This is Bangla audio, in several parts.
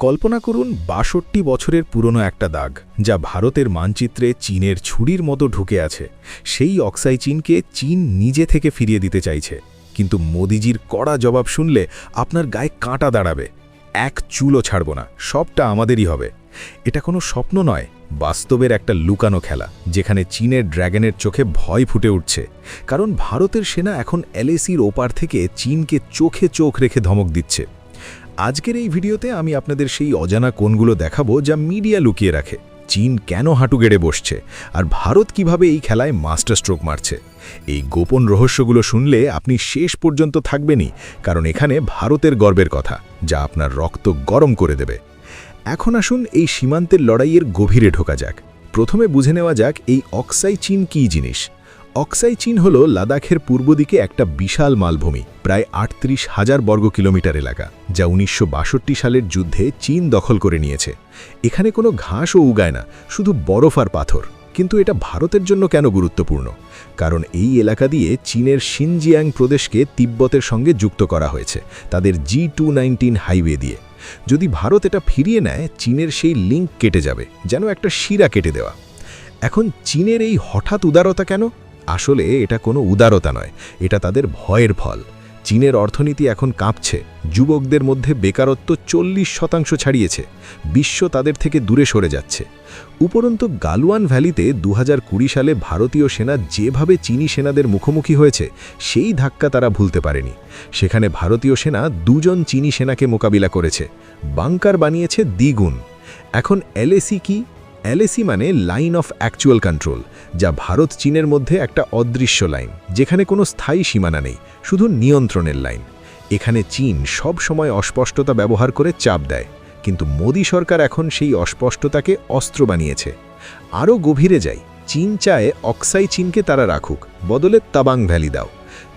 কল্পনা করুন বাষট্টি বছরের পুরনো একটা দাগ, যা ভারতের মানচিত্রে চীনের ছুরির মতো ঢুকে আছে। সেই অক্সাই চীনকে চীন নিজে থেকে ফিরিয়ে দিতে চাইছে। কিন্তু মোদিজির কড়া জবাব শুনলে আপনার গায়ে কাঁটা দাঁড়াবে। এক চুলও ছাড়ব না, সবটা আমাদেরই হবে। এটা কোনো স্বপ্ন নয়, বাস্তবের একটা লুকানো খেলা, যেখানে চীনের ড্র্যাগনের চোখে ভয় ফুটে উঠছে। কারণ ভারতের সেনা এখন এলএসির ওপার থেকে চীনকে চোখে চোখ রেখে ধমক দিচ্ছে। আজকের এই ভিডিওতে আমি আপনাদের সেই অজানা কোণগুলো দেখাবো যা মিডিয়া লুকিয়ে রাখে। চীন কেন হাঁটু গেড়ে বসছে? আর ভারত কীভাবে এই খেলায় মাস্টার স্ট্রোক মারছে? এই গোপন রহস্যগুলো শুনলে আপনি শেষ পর্যন্ত থাকবেনই, কারণ এখানে ভারতের গর্বের কথা, যা আপনার রক্ত গরম করে দেবে। এখন আসুন এই সীমান্তের লড়াইয়ের গভীরে ঢোকা যাক। প্রথমে বুঝে নেওয়া যাক এই অক্সাই চীন কী জিনিস। অক্সাই চীন হল লাদাখের পূর্ব দিকে একটা বিশাল মালভূমি, প্রায় আটত্রিশ হাজার বর্গ কিলোমিটার এলাকা, যা উনিশশো বাষট্টি সালের যুদ্ধে চীন দখল করে নিয়েছে। এখানে কোনো ঘাসও উগায় না, শুধু বরফ আর পাথর। কিন্তু এটা ভারতের জন্য কেন গুরুত্বপূর্ণ? কারণ এই এলাকা দিয়ে চীনের সিনজিয়াং প্রদেশকে তিব্বতের সঙ্গে যুক্ত করা হয়েছে, তাদের জি টু হাইওয়ে দিয়ে। যদি ভারত এটা ফিরিয়ে নেয়, চীনের সেই লিঙ্ক কেটে যাবে, যেন একটা শিরা কেটে দেওয়া। এখন চীনের এই হঠাৎ উদারতা কেন? আসলে এটা কোনো উদারতা নয়, এটা তাদের ভয়ের ফল। চীনের অর্থনীতি এখন কাঁপছে, যুবকদের মধ্যে বেকারত্ব চল্লিশ শতাংশ ছাড়িয়েছে, বিশ্ব তাদের থেকে দূরে সরে যাচ্ছে। উপরন্ত গালওয়ান ভ্যালিতে দু হাজার কুড়ি সালে ভারতীয় সেনা যেভাবে চীনি সেনাদের মুখোমুখি হয়েছে, সেই ধাক্কা তারা ভুলতে পারেনি। সেখানে ভারতীয় সেনা দুজন চীনি সেনাকে মোকাবিলা করেছে, বাংকার বানিয়েছে দ্বিগুণ। এখন এলএসি কি? এলএসি মানে লাইন অফ অ্যাকচুয়াল কন্ট্রোল যা ভারত চীনের মধ্যে একটা অদৃশ্য লাইন যেখানে কোনো স্থায়ী সীমানা নেই, শুধু নিয়ন্ত্রণের লাইন এখানে চীন সব সময় অস্পষ্টতা ব্যবহার করে চাপ দেয়, কিন্তু মোদী সরকার এখন সেই অস্পষ্টতাকে অস্ত্র বানিয়েছে। আরও গভীরে যাই, চীন চায় অক্সাই চীনকে তারা রাখুক, বদলে তাবাং ভ্যালি দাও।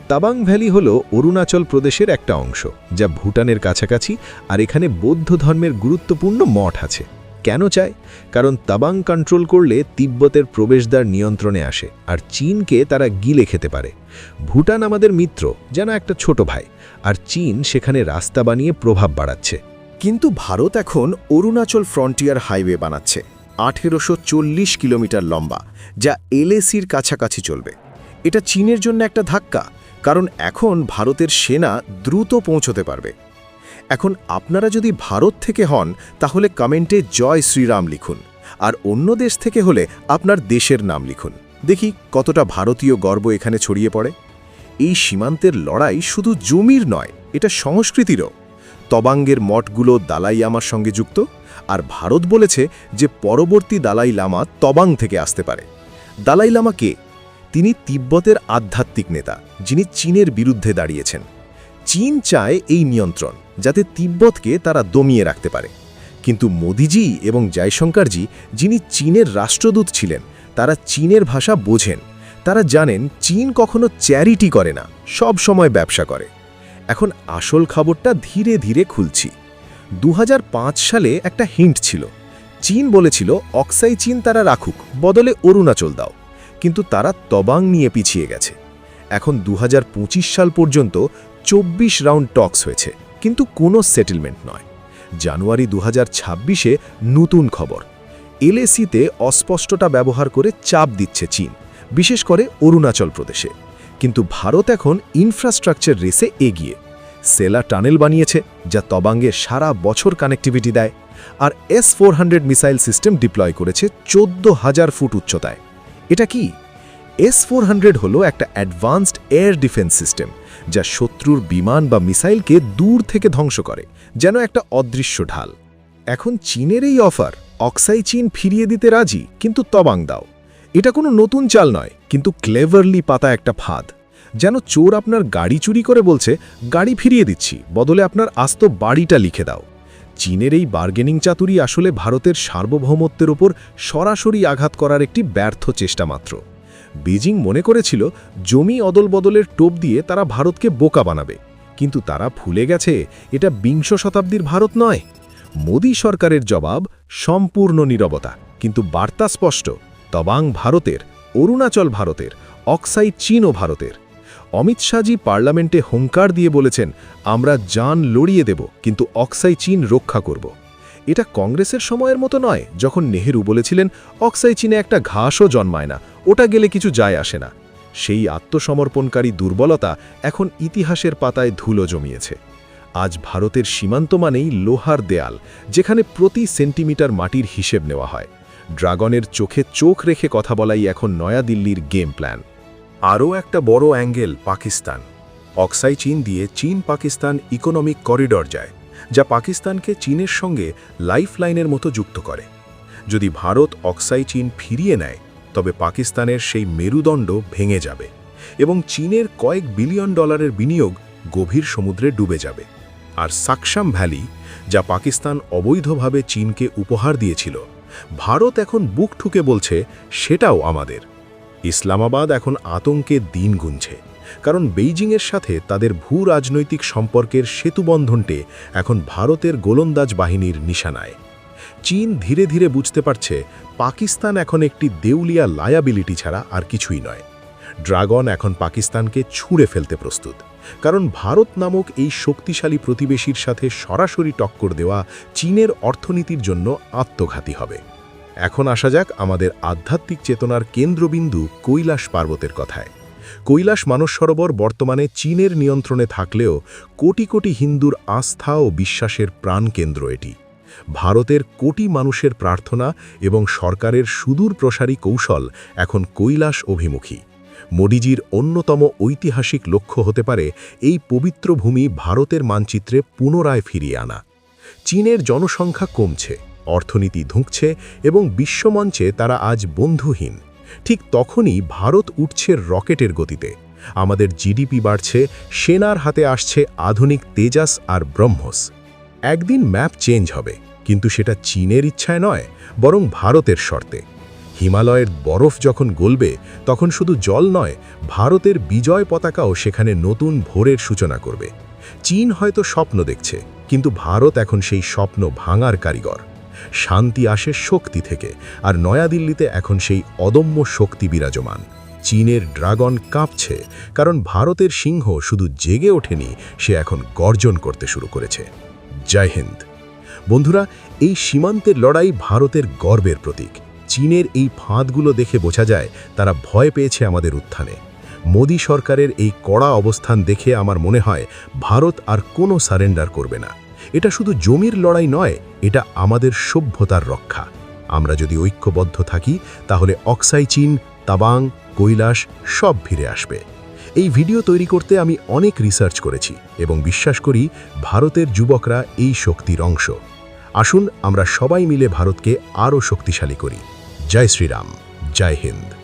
তাবাং ভ্যালি হল অরুণাচল প্রদেশের একটা অংশ, যা ভুটানের কাছাকাছি আর এখানে বৌদ্ধ ধর্মের গুরুত্বপূর্ণ মঠ আছে। কেন চায়? কারণ তাবাং কন্ট্রোল করলে তিব্বতের প্রবেশদ্বার নিয়ন্ত্রণে আসে আর চীনকে তারা গিলে খেতে পারে। ভুটান আমাদের মিত্র, যেন একটা ছোট ভাই, আর চীন সেখানে রাস্তা বানিয়ে প্রভাব বাড়াচ্ছে। কিন্তু ভারত এখন অরুণাচল ফ্রন্টিয়ার হাইওয়ে বানাচ্ছে, আঠেরোশো চল্লিশ কিলোমিটার লম্বা, যা এলএসির কাছাকাছি চলবে। এটা চীনের জন্য একটা ধাক্কা, কারণ এখন ভারতের সেনা দ্রুত পৌঁছতে পারবে। এখন আপনারা যদি ভারত থেকে হন, তাহলে কমেন্টে জয় শ্রীরাম লিখুন। আর অন্য দেশ থেকে হলে আপনার দেশের নাম লিখুন। দেখি কতটা ভারতীয় গর্ব এখানে ছড়িয়ে পড়ে। এই সীমান্তের লড়াই শুধু জমির নয়, এটা সংস্কৃতিরও। তবাঙ্গের মঠগুলো দালাই লামার সঙ্গে যুক্ত, আর ভারত বলেছে যে পরবর্তী দালাই লামা তবাং থেকে আসতে পারে। দালাই লামা কে? তিনি তিব্বতের আধ্যাত্মিক নেতা, যিনি চীনের বিরুদ্ধে দাঁড়িয়েছেন। চীন চায় এই নিয়ন্ত্রণ। যাতে তিব্বতকে তারা দমিয়ে রাখতে পারে। কিন্তু মোদিজি এবং জয়শঙ্করজি, যিনি চীনের রাষ্ট্রদূত ছিলেন, তারা চীনের ভাষা বোঝেন। তারা জানেন চীন কখনো চ্যারিটি করে না, সব সময় ব্যবসা করে। এখন আসল খবরটা ধীরে ধীরে খুলছি। দু হাজার পাঁচ সালে একটা হিন্ট ছিল। চীন বলেছিল, অক্সাই চীন তারা রাখুক, বদলে অরুণাচল দাও। কিন্তু তারা তবাং নিয়ে পিছিয়ে গেছে। এখন দু হাজার পঁচিশ সাল পর্যন্ত চব্বিশ রাউন্ড টক্স হয়েছে। কিন্তু কোনো সেটেলমেন্ট নয়। জানুয়ারি দু হাজার নতুন খবর। এলএসিতে অস্পষ্টতা ব্যবহার করে চাপ দিচ্ছে চীন, বিশেষ করে অরুণাচল প্রদেশে। কিন্তু ভারত এখন ইনফ্রাস্ট্রাকচার রেসে এগিয়ে। সেলা টানেল বানিয়েছে, যা তবাঙ্গে সারা বছর কানেক্টিভিটি দেয়। আর S four missile system deploy করেছে চোদ্দ হাজার ফুট উচ্চতায়। এটা কি? এস ফোর হল একটা অ্যাডভান্সড এয়ার ডিফেন্স সিস্টেম যা শত্রুর বিমান বা মিসাইলকে দূর থেকে ধ্বংস করে, যেন একটা অদৃশ্য ঢাল। এখন চীনের এই অফার অক্সাই চীন ফিরিয়ে দিতে রাজি, কিন্তু তবাং দাও। এটা কোনো নতুন চাল নয়, কিন্তু ক্লেভারলি পাতা একটা ফাঁদ। যেন চোর আপনার গাড়ি চুরি করে বলছে, গাড়ি ফিরিয়ে দিচ্ছি, বদলে আপনার আস্ত বাড়িটা লিখে দাও। চীনের এই বার্গেনিং চাতুরি আসলে ভারতের সার্বভৌমত্বের ওপর সরাসরি আঘাত করার একটি ব্যর্থ চেষ্টা মাত্র। বেজিং মনে করেছিল জমি অদলবদলের টোপ দিয়ে তারা ভারতকে বোকা বানাবে। কিন্তু তারা ভুলে গেছে, এটা বিংশ শতাব্দীর ভারত নয়। মোদী সরকারের জবাব, সম্পূর্ণ নীরবতা। কিন্তু বার্তা স্পষ্ট, তবাং ভারতের, অরুণাচল ভারতের, অক্সাই চীনও ভারতের। অমিত শাহজি পার্লামেন্টে হুঙ্কার দিয়ে বলেছেন, আমরা যান লড়িয়ে দেব, কিন্তু অক্সাই চীন রক্ষা করব। এটা কংগ্রেসের সময়ের মতো নয়, যখন নেহেরু বলেছিলেন, অক্সাই চীনে একটা ঘাসও জন্মায় না ওটা গেলে কিছু যায় আসে না। সেই আত্মসমর্পণকারী দুর্বলতা এখন ইতিহাসের পাতায় ধুলো জমিয়েছে। আজ ভারতের সীমান্ত মানেই লোহার দেয়াল, যেখানে প্রতি সেন্টিমিটার মাটির হিসেব নেওয়া হয়। ড্রাগনের চোখে চোখ রেখে কথা বলাই এখন নয়াদিল্লির গেম প্ল্যান। আরও একটা বড় অ্যাঙ্গেল, পাকিস্তান। অক্সাই চীন দিয়ে চীন পাকিস্তান ইকোনমিক করিডর যায়, যা পাকিস্তানকে চীনের সঙ্গে লাইফলাইনের মতো যুক্ত করে। যদি ভারত অক্সাই চীন ফিরিয়ে নেয় তবে পাকিস্তানের সেই মেরুদণ্ড ভেঙে যাবে এবং চীনের কয়েক বিলিয়ন ডলারের বিনিয়োগ গভীর সমুদ্রে ডুবে যাবে। আর সাকসাম ভ্যালি, যা পাকিস্তান অবৈধভাবে চীনকে উপহার দিয়েছিল, ভারত এখন বুক ঠুকে বলছে, সেটাও আমাদের। ইসলামাবাদ এখন আতঙ্কে দিন গুনছে, কারণ বেইজিংয়ের সাথে তাদের ভূ রাজনৈতিক সম্পর্কের সেতুবন্ধনটে এখন ভারতের গোলন্দাজ বাহিনীর নিশানায়। চীন ধীরে ধীরে বুঝতে পারছে পাকিস্তান এখন একটি দেউলিয়া লায়াবিলিটি ছাড়া আর কিছুই নয়। ড্রাগন এখন পাকিস্তানকে ছুঁড়ে ফেলতে প্রস্তুত, কারণ ভারত নামক এই শক্তিশালী প্রতিবেশীর সাথে সরাসরি টক্কর দেওয়া চীনের অর্থনীতির জন্য আত্মঘাতী হবে। এখন আসা যাক আমাদের আধ্যাত্মিক চেতনার কেন্দ্রবিন্দু কৈলাস পার্বতের কথায়। কৈলাস মানস সরোবর বর্তমানে চীনের নিয়ন্ত্রণে থাকলেও কোটি কোটি হিন্দুর আস্থা ও বিশ্বাসের প্রাণকেন্দ্র এটি। ভারতের কোটি মানুষের প্রার্থনা এবং সরকারের সুদূর প্রসারী কৌশল এখন কৈলাস অভিমুখী। মোডিজির অন্যতম ঐতিহাসিক লক্ষ্য হতে পারে এই পবিত্র ভূমি ভারতের মানচিত্রে পুনরায় ফিরিয়ে আনা। চীনের জনসংখ্যা কমছে, অর্থনীতি ধুঁকছে এবং বিশ্বমঞ্চে তারা আজ বন্ধুহীন। ঠিক তখনই ভারত উঠছে রকেটের গতিতে। আমাদের জিডিপি বাড়ছে, সেনার হাতে আসছে আধুনিক তেজাস আর ব্রহ্মস। একদিন ম্যাপ চেঞ্জ হবে, কিন্তু সেটা চীনের ইচ্ছায় নয়, বরং ভারতের শর্তে। হিমালয়ের বরফ যখন গলবে, তখন শুধু জল নয়, ভারতের বিজয় পতাকাও সেখানে নতুন ভোরের সূচনা করবে। চীন হয়তো স্বপ্ন দেখছে, কিন্তু ভারত এখন সেই স্বপ্ন ভাঙার কারিগর। শান্তি আসে শক্তি থেকে, আর নয়াদিল্লিতে এখন সেই অদম্য শক্তি বিরাজমান। চীনের ড্রাগন কাঁপছে, কারণ ভারতের সিংহ শুধু জেগে ওঠেনি, সে এখন গর্জন করতে শুরু করেছে। জয় হিন্দ। বন্ধুরা, এই সীমান্তের লড়াই ভারতের গর্বের প্রতীক। চীনের এই ফাঁদগুলো দেখে বোঝা যায় তারা ভয় পেয়েছে আমাদের উত্থানে। মোদী সরকারের এই কড়া অবস্থান দেখে আমার মনে হয় ভারত আর কোনো সারেন্ডার করবে না। এটা শুধু জমির লড়াই নয়, এটা আমাদের সভ্যতার রক্ষা। আমরা যদি ঐক্যবদ্ধ থাকি, তাহলে অক্সাই চীন, তাবাং, কৈলাস সব ফিরে আসবে। এই ভিডিও তৈরি করতে আমি অনেক রিসার্চ করেছি এবং বিশ্বাস করি ভারতের যুবকরা এই শক্তির অংশ। আসুন আমরা সবাই মিলে ভারতকে আরও শক্তিশালী করি। জয় শ্রীরাম, জয় হিন্দ।